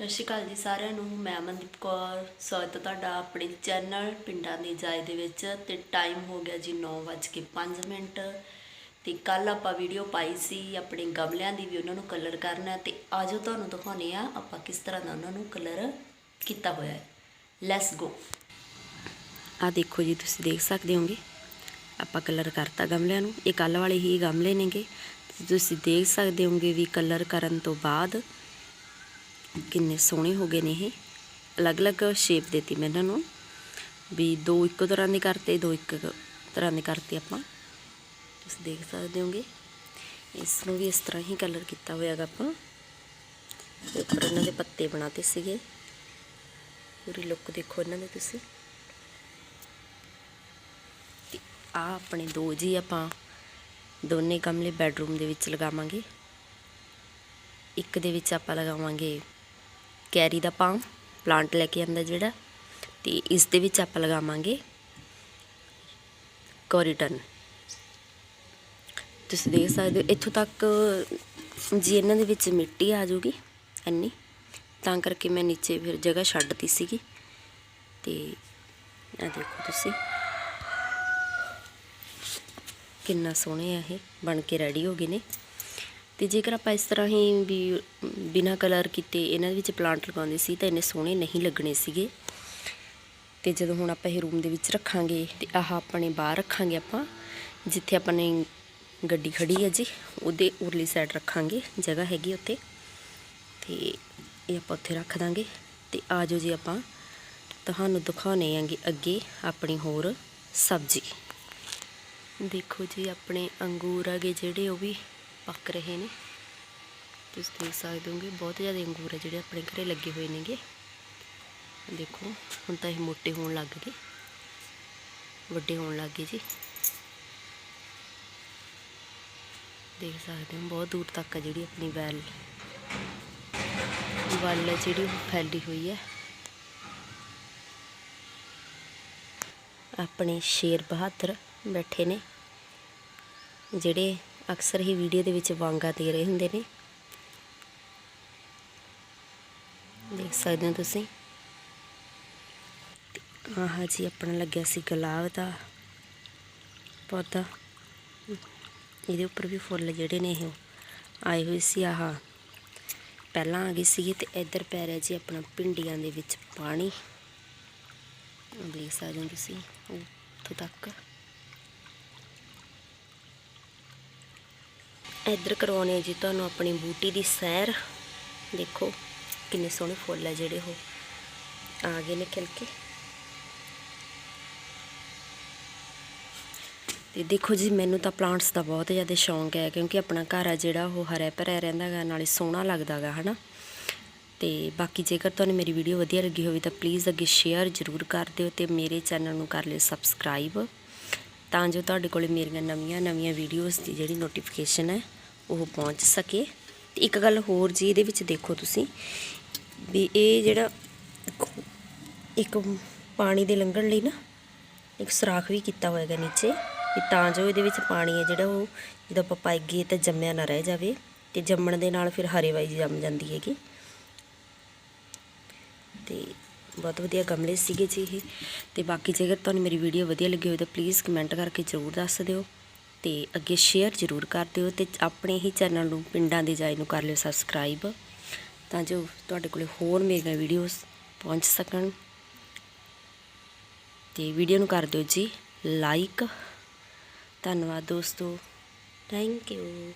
ਸਤਿ ਸ਼੍ਰੀ ਅਕਾਲ ਜੀ ਸਾਰਿਆਂ ਨੂੰ। ਮੈਂ ਅਮਨਦੀਪ ਕੌਰ। ਸਵਾਗਤ ਹੈ ਤੁਹਾਡਾ ਆਪਣੇ ਚੈਨਲ ਪਿੰਡਾਂ ਦੀ ਜਾਇ ਦੇ ਵਿੱਚ। ਤੇ ਟਾਈਮ ਹੋ ਗਿਆ ਜੀ 9:05 ਮਿੰਟ। ਤੇ ਕੱਲ ਆਪਾਂ ਵੀਡੀਓ ਪਾਈ ਸੀ ਆਪਣੇ ਗਮਲਿਆਂ ਦੀ ਵੀ ਉਹਨਾਂ ਨੂੰ ਕਲਰ ਕਰਨਾ ਤੇ ਆਜੋ ਤੁਹਾਨੂੰ ਦਿਖਾਉਣੇ ਆ ਆਪਾਂ ਕਿਸ ਤਰ੍ਹਾਂ ਦਾ ਉਹਨਾਂ ਨੂੰ ਕਲਰ ਕੀਤਾ ਹੋਇਆ ਹੈ। ਲੈਟਸ ਗੋ ਆ ਦੇਖੋ ਜੀ, ਤੁਸੀਂ ਦੇਖ ਸਕਦੇ ਹੋਗੇ। ਆਪਾਂ ਕਲਰ ਕਰਤਾ ਗਮਲਿਆਂ ਨੂੰ। ਇਹ ਕੱਲ ਵਾਲੇ ਹੀ ਗਮਲੇ ਨੇਗੇ। ਤੁਸੀਂ ਦੇਖ ਸਕਦੇ ਹੋਗੇ ਵੀ ਕਲਰ ਕਰਨ ਤੋਂ ਬਾਅਦ ਕਿੰਨੇ ਸੋਹਣੇ ਹੋ ਗਏ ਨੇ ਇਹ। ਅਲੱਗ-ਅਲੱਗ ਸ਼ੇਪ ਦਿੱਤੀ ਮੈਂ ਇਹਨਾਂ ਨੂੰ। ਵੀ ਦੋ ਇੱਕੋ ਤਰ੍ਹਾਂ ਦੇ ਕਰਤੇ, ਦੋ ਇੱਕ ਤਰ੍ਹਾਂ ਦੇ ਕਰਤੇ ਆਪਾਂ। ਤੁਸੀਂ ਦੇਖ ਸਕਦੇ ਹੋਗੇ। ਇਸ ਨੂੰ ਵੀ ਇਸ ਤਰ੍ਹਾਂ ਹੀ ਕਲਰ ਕੀਤਾ ਹੋਇਆਗਾ ਆਪਾਂ। ਤੇ ਉੱਪਰ ਇਹਨਾਂ ਦੇ ਪੱਤੇ ਬਣਾਤੇ ਸੀਗੇ। ਪੂਰੀ ਲੁੱਕ ਦੇਖੋ ਇਹਨਾਂ ਦੀ ਤੁਸੀਂ। ਤੇ ਆ ਆਪਣੇ ਦੋ ਜੀ ਆਪਾਂ ਦੋਨੇ ਗਮਲੇ ਬੈੱਡਰੂਮ ਦੇ ਵਿੱਚ ਲਗਾਵਾਂਗੇ। ਇੱਕ ਦੇ ਵਿੱਚ ਆਪਾਂ ਲਗਾਵਾਂਗੇ ਕੈਰੀ ਦਾ ਪਾਮ ਪਲਾਂਟ ਲੈ ਕੇ ਆਂਦਾ ਜਿਹੜਾ, ਤੇ ਇਸ ਦੇ ਵਿੱਚ ਆਪਾਂ ਲਗਾਵਾਂਗੇ ਕੋਰੀਟਨ। ਤੁਸੀਂ ਦੇਖ ਸਕਦੇ ਹੋ, ਇੱਥੋਂ ਤੱਕ, ਜੀ ਇਹਨਾਂ ਦੇ ਵਿੱਚ ਮਿੱਟੀ ਆ ਜੂਗੀ ਇੰਨੀ, ਤਾਂ ਕਰਕੇ ਮੈਂ ਨੀਚੇ ਫਿਰ ਜਗ੍ਹਾ ਛੱਡਤੀ ਸੀਗੀ। ਤੇ ਆ ਦੇਖੋ ਤੁਸੀਂ, ਕਿੰਨਾ ਸੋਹਣੇ ਆ ਇਹ, ਬਣ ਕੇ ਰੈਡੀ ਹੋ ਗਏ ਨੇ। ਤੇ ਜੇਕਰ ਆਪਾਂ ਇਸ ਤਰ੍ਹਾਂ ਹੀ ਵੀ, ਬਿਨਾ ਕਲਰ ਕੀਤੇ ਇਹਨਾਂ ਵਿੱਚ ਪਲਾਂਟ ਲਗਾਉਂਦੇ ਸੀ ਤਾਂ ਇੰਨੇ ਸੋਹਣੇ ਨਹੀਂ ਲੱਗਣੇ ਸੀਗੇ। ਤੇ ਜਦੋਂ ਹੁਣ ਆਪਾਂ ਇਹ ਰੂਮ ਦੇ ਵਿੱਚ ਰੱਖਾਂਗੇ ਤੇ ਆਹ ਆਪਣੇ ਬਾਹਰ ਰੱਖਾਂਗੇ ਆਪਾਂ, ਜਿੱਥੇ ਆਪਾਂ ਨੇ ਗੱਡੀ ਖੜੀ ਹੈ ਜੀ, ਉਹਦੇ ਉਰਲੀ ਸਾਈਡ ਰੱਖਾਂਗੇ, ਜਗ੍ਹਾ ਹੈਗੀ ਉੱਥੇ। ਤੇ ਇਹ ਆਪਾਂ ਉੱਥੇ ਰੱਖ ਦਾਂਗੇ। ਤੇ ਆਜੋ ਜੀ ਆਪਾਂ, ਤੁਹਾਨੂੰ ਦਿਖਾਉਣੇ ਆਂਗੇ ਅੱਗੇ ਆਪਣੀ ਹੋਰ ਸਬਜ਼ੀ। ਦੇਖੋ ਜੀ, ਆਪਣੇ ਅੰਗੂਰ ਆਗੇ ਜਿਹੜੇ, ਉਹ ਵੀ ਪੱਕ ਰਹੇ ਨੇ। ਤੁਸੀਂ ਦੇਖ ਸਕਦੇ ਹੋਗੇ, ਬਹੁਤ ਜ਼ਿਆਦਾ ਅੰਗੂਰ ਹੈ ਜਿਹੜੇ ਆਪਣੇ ਘਰੇ ਲੱਗੇ ਹੋਏ ਨੇਗੇ। ਦੇਖੋ, ਹੁਣ ਤਾਂ ਇਹ ਮੋਟੇ ਹੋਣ ਲੱਗ ਗਏ। ਵੱਡੇ ਹੋਣ ਲੱਗ ਗਏ ਜੀ। ਦੇਖ ਸਕਦੇ ਹੋ, ਬਹੁਤ ਦੂਰ ਤੱਕ ਹੈ ਜਿਹੜੀ ਆਪਣੀ ਵੈਲ। ਵੱਲ ਹੈ ਜਿਹੜੀ ਉਹ ਫੈਲੀ ਹੋਈ ਹੈ ਆਪਣੇ ਸ਼ੇਰ ਬਹਾਦਰ ਬੈਠੇ ਨੇ, ਜਿਹੜੇ ਅਕਸਰ ਹੀ ਵੀਡੀਓ ਦੇ ਵਿੱਚ ਵਾਂਗਾ ਦੇ ਰਹੇ ਹੁੰਦੇ ਨੇ। ਦੇਖ ਸਕਦੇ ਹੋ ਤੁਸੀਂ। ਆਹ ਜੀ, ਆਪਣਾ ਲੱਗਿਆ ਸੀ ਗੁਲਾਬ ਦਾ ਪੌਦਾ। ਇਹਦੇ ਉੱਪਰ ਵੀ ਫੁੱਲ ਜਿਹੜੇ ਨੇ ਇਹ। ਆਏ ਹੋਏ ਸੀ ਆਹ। ਪਹਿਲਾਂ ਆ ਗਏ ਸੀਗੇ ਤੇ ਇੱਧਰ ਪੈ ਰਿਹਾ ਜੀ ਆਪਣਾ ਪਿੰਡੀਆਂ ਦੇ ਵਿੱਚ ਪਾਣੀ। ਦੇਖ ਸਕਦੇ ਹੋ ਤੁਸੀਂ, ਉੱਥੋਂ ਤੱਕ। ਇੱਧਰ ਕਰਵਾਉਣੇ ਆ ਜੀ ਤੁਹਾਨੂੰ ਆਪਣੀ ਬੂਟੀ ਦੀ ਸੈਰ। ਦੇਖੋ ਕਿੰਨੇ ਸੋਹਣੇ ਫੁੱਲ ਆ ਜਿਹੜੇ ਉਹ। ਆ ਗਏ ਨੇ ਖਿਲ ਕੇ ਤੇ ਦੇਖੋ ਜੀ, ਮੈਨੂੰ ਤਾਂ ਪਲਾਂਟਸ ਦਾ ਬਹੁਤ ਜ਼ਿਆਦਾ ਸ਼ੌਂਕ ਹੈ, ਕਿਉਂਕਿ ਆਪਣਾ ਘਰ ਆ ਜਿਹੜਾ ਉਹ ਹਰਿਆ ਭਰਿਆ ਰਹਿੰਦਾ ਗਾ, ਨਾਲੇ ਸੋਹਣਾ ਲੱਗਦਾ ਗਾ, ਹਨਾ। ਤੇ ਬਾਕੀ ਜੇਕਰ ਤੁਹਾਨੂੰ ਮੇਰੀ ਵੀਡੀਓ ਵਧੀਆ ਲੱਗੀ ਹੋਵੇ ਤਾਂ ਪਲੀਜ਼ ਅੱਗੇ ਸ਼ੇਅਰ ਜ਼ਰੂਰ ਕਰ ਦਿਓ ਤੇ ਮੇਰੇ ਚੈਨਲ ਨੂੰ ਕਰ ਲਿਓ ਸਬਸਕ੍ਰਾਈਬ ਤਾਂ ਜੋ ਤੁਹਾਡੇ ਕੋਲੇ ਮੇਰੀਆਂ ਨਵੀਆਂ ਨਵੀਆਂ ਵੀਡੀਓਜ਼ ਦੀ ਜਿਹੜੀ ਨੋਟੀਫਿਕੇਸ਼ਨ ਹੈ, ਉਹ ਪਹੁੰਚ ਸਕੇ। ਤੇ ਇੱਕ ਗੱਲ ਹੋਰ ਜੀ, ਇਹਦੇ ਵਿੱਚ ਦੇਖੋ ਤੁਸੀਂ ਵੀ ਇਹ ਜਿਹੜਾ ਇੱਕ ਪਾਣੀ ਦੇ ਲੰਘਣ ਲਈ ਨਾ ਇੱਕ ਸੁਰਾਖ ਵੀ ਕੀਤਾ ਹੋਏਗਾ ਨੀਚੇ। ਵੀ ਤਾਂ ਜੋ ਇਹਦੇ ਵਿੱਚ ਪਾਣੀ ਹੈ ਜਿਹੜਾ ਉਹ, ਜਦੋਂ ਆਪਾਂ ਪਾਈਏ ਤਾਂ ਜੰਮਿਆ ਨਾ ਰਹਿ ਜਾਵੇ ਤੇ ਜੰਮਣ ਦੇ ਨਾਲ ਫਿਰ ਹਰੇਵਾਈ ਜੰਮ ਜਾਂਦੀ ਹੈਗੀ। ਤੇ ਬਹੁਤ ਵਧੀਆ ਗਮਲੇ ਸੀਗੇ ਜੀ ਇਹ। ਤੇ ਬਾਕੀ ਜੇਕਰ ਤੁਹਾਨੂੰ ਮੇਰੀ ਵੀਡੀਓ ਵਧੀਆ ਲੱਗੀ ਹੋਵੇ ਤਾਂ ਪਲੀਜ਼ ਕਮੈਂਟ ਕਰਕੇ ਜ਼ਰੂਰ ਦੱਸ ਦਿਓ। ਤੇ ਅੱਗੇ ਸ਼ੇਅਰ ਜ਼ਰੂਰ ਕਰ ਦਿਓ ਤੇ ਆਪਣੇ ਹੀ ਚੈਨਲ ਨੂੰ, ਪਿੰਡਾਂ ਦੀ ਜਾਈ ਨੂੰ ਕਰ ਲਿਓ ਸਬਸਕ੍ਰਾਈਬ ਤਾਂ ਜੋ ਤੁਹਾਡੇ ਕੋਲੇ ਹੋਰ ਮੇਰੀਆਂ ਵੀਡੀਓਜ਼ ਪਹੁੰਚ ਸਕਣ। ਤੇ ਵੀਡੀਓ ਨੂੰ ਕਰ ਦਿਓ ਜੀ ਲਾਈਕ ਧੰਨਵਾਦ ਦੋਸਤੋ। Thank you